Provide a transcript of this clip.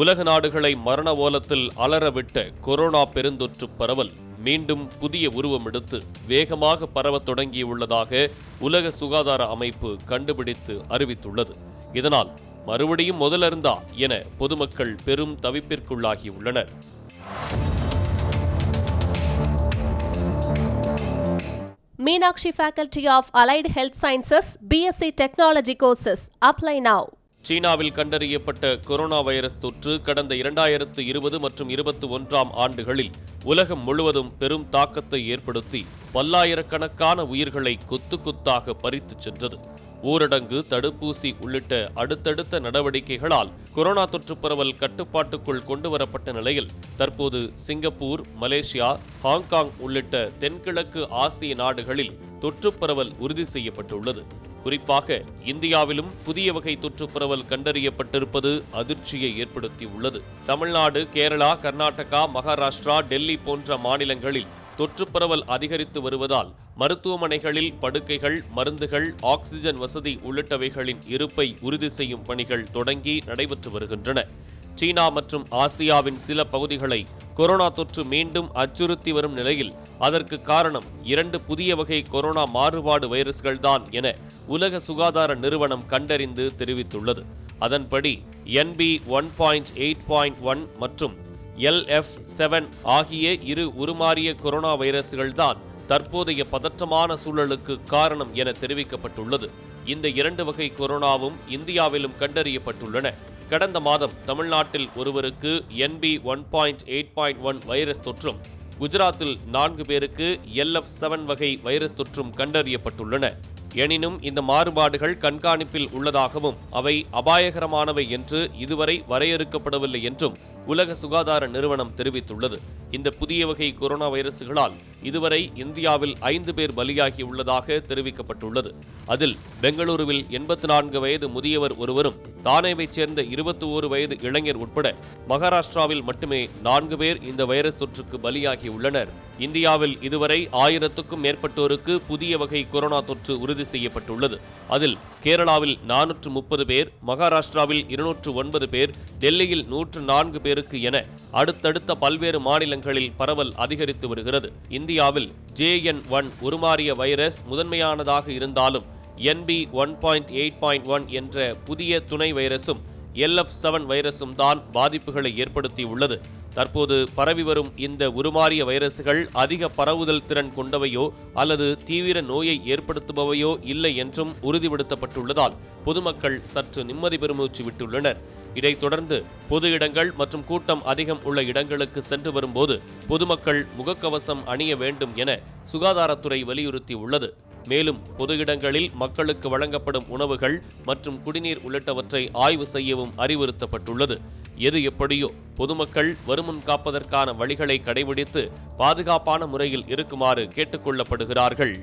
உலக நாடுகளை மரண ஓலத்தில் அலறவிட்ட கொரோனா பெருந்தொற்று பரவல் மீண்டும் புதிய உருவம் எடுத்து வேகமாக பரவத் தொடங்கியுள்ளதாக உலக சுகாதார அமைப்பு கண்டுபிடித்து அறிவித்துள்ளது. இதனால் மறுபடியும் முதலிருந்தா என பொதுமக்கள் பெரும் தவிப்பிற்குள்ளாகியுள்ளனர். Meenakshi faculty of allied health sciences BSc technology courses apply now சீனாவில் கண்டறியப்பட்ட கொரோனா வைரஸ் தொற்று கடந்த இரண்டாயிரத்து இருபது மற்றும் இருபத்தி ஒன்றாம் ஆண்டுகளில் உலகம் முழுவதும் பெரும் தாக்கத்தை ஏற்படுத்தி பல்லாயிரக்கணக்கான உயிர்களை கொத்து கொத்தாக பறித்துச் சென்றது. ஊரடங்கு தடுப்பூசி உள்ளிட்ட அடுத்தடுத்த நடவடிக்கைகளால் கொரோனா தொற்று பரவல் கட்டுப்பாட்டுக்குள் கொண்டுவரப்பட்ட நிலையில் தற்போது சிங்கப்பூர் மலேசியா ஹாங்காங் உள்ளிட்ட தென்கிழக்கு ஆசிய நாடுகளில் தொற்று பரவல் உறுதி செய்யப்பட்டுள்ளது. குறிப்பாக இந்தியாவிலும் புதிய வகை தொற்று பரவல் கண்டறியப்பட்டிருப்பது அதிர்ச்சியை ஏற்படுத்தியுள்ளது. தமிழ்நாடு கேரளா கர்நாடகா மகாராஷ்டிரா டெல்லி போன்ற மாநிலங்களில் தொற்று பரவல் அதிகரித்து வருவதால் மருத்துவமனைகளில் படுக்கைகள் மருந்துகள் ஆக்சிஜன் வசதி உள்ளிட்டவைகளின் இருப்பை உறுதி செய்யும் பணிகள் தொடங்கி நடைபெற்று வருகின்றன. சீனா மற்றும் ஆசியாவின் சில பகுதிகளை கொரோனா தொற்று மீண்டும் அச்சுறுத்தி வரும் நிலையில் அதற்கு காரணம் இரண்டு புதிய வகை கொரோனா மாறுபாடு வைரஸ்கள்தான் என உலக சுகாதார நிறுவனம் கண்டறிந்து தெரிவித்துள்ளது. அதன்படி NB one point eight point one மற்றும் எல்எஃப் செவன் ஆகிய இரு உருமாறிய கொரோனா வைரஸ்கள்தான் தற்போதைய பதற்றமான சூழலுக்கு காரணம் என தெரிவிக்கப்பட்டுள்ளது. இந்த இரண்டு வகை கொரோனாவும் இந்தியாவிலும் கண்டறியப்பட்டுள்ளன. கடந்த மாதம் தமிழ்நாட்டில் ஒருவருக்கு NB one point eight point one virus தொற்றும் குஜராத்தில் நான்கு பேருக்கு எல்எஃப் செவன் வகை வைரஸ் தொற்றும் கண்டறியப்பட்டுள்ளன. எனினும் இந்த மாறுபாடுகள் கண்காணிப்பில் உள்ளதாகவும் அவை அபாயகரமானவை என்று இதுவரை வரையறுக்கப்படவில்லை என்றும் உலக சுகாதார நிறுவனம் தெரிவித்துள்ளது. இந்த புதிய வகை கொரோனா வைரசுகளால் இதுவரை இந்தியாவில் ஐந்து பேர் பலியாகியுள்ளதாக தெரிவிக்கப்பட்டுள்ளது. அதில் பெங்களூருவில் எண்பத்தி நான்கு வயது முதியவர் ஒருவரும் தானேவைச் சேர்ந்த இருபத்தி ஓரு வயது இளைஞர் உட்பட மகாராஷ்டிராவில் மட்டுமே நான்கு பேர் இந்த வைரஸ் தொற்றுக்கு பலியாகியுள்ளனர். இந்தியாவில் இதுவரை ஆயிரத்துக்கும் மேற்பட்டோருக்கு புதிய வகை கொரோனா தொற்று உறுதி செய்யப்பட்டுள்ளது. அதில் கேரளாவில் நானூற்று முப்பது பேர் மகாராஷ்டிராவில் இருநூற்று ஒன்பது பேர் டெல்லியில் நூற்று நான்கு பேருக்கு என அடுத்தடுத்த பல்வேறு மாநிலங்களில் பரவல் அதிகரித்து வருகிறது. இந்தியாவில் ஜேஎன் ஒன் உருமாறிய வைரஸ் முதன்மையானதாக இருந்தாலும் NB one point eight point one என்ற புதிய துணை வைரசும் எல்எஃப் செவன் வைரசும் தான் பாதிப்புகளை ஏற்படுத்தியுள்ளது தற்போது பரவி வரும் இந்த உருமாறிய வைரசுகள் அதிக பரவுதல் திறன் கொண்டவையோ அல்லது தீவிர நோயை ஏற்படுத்துபவையோ இல்லை என்றும் உறுதிப்படுத்தப்பட்டுள்ளதால் பொதுமக்கள் சற்று நிம்மதி பெருமூச்சு விட்டுள்ளனர். இதைத் தொடர்ந்து பொது இடங்கள் மற்றும் கூட்டம் அதிகம் உள்ள இடங்களுக்கு சென்று வரும்போது பொதுமக்கள் முகக்கவசம் அணிய வேண்டும் என சுகாதாரத்துறை வலியுறுத்தியுள்ளது. மேலும் பொது இடங்களில் மக்களுக்கு வழங்கப்படும் உணவுகள் மற்றும் குடிநீர் உள்ளிட்டவற்றை ஆய்வு செய்யவும் அறிவுறுத்தப்பட்டுள்ளது. எது எப்படியோ பொதுமக்கள் வருமுன் காப்பதற்கான வழிகளை கடைபிடித்து பாதுகாப்பான முறையில் இருக்குமாறு கேட்டுக்கொள்ளப்படுகிறார்கள்.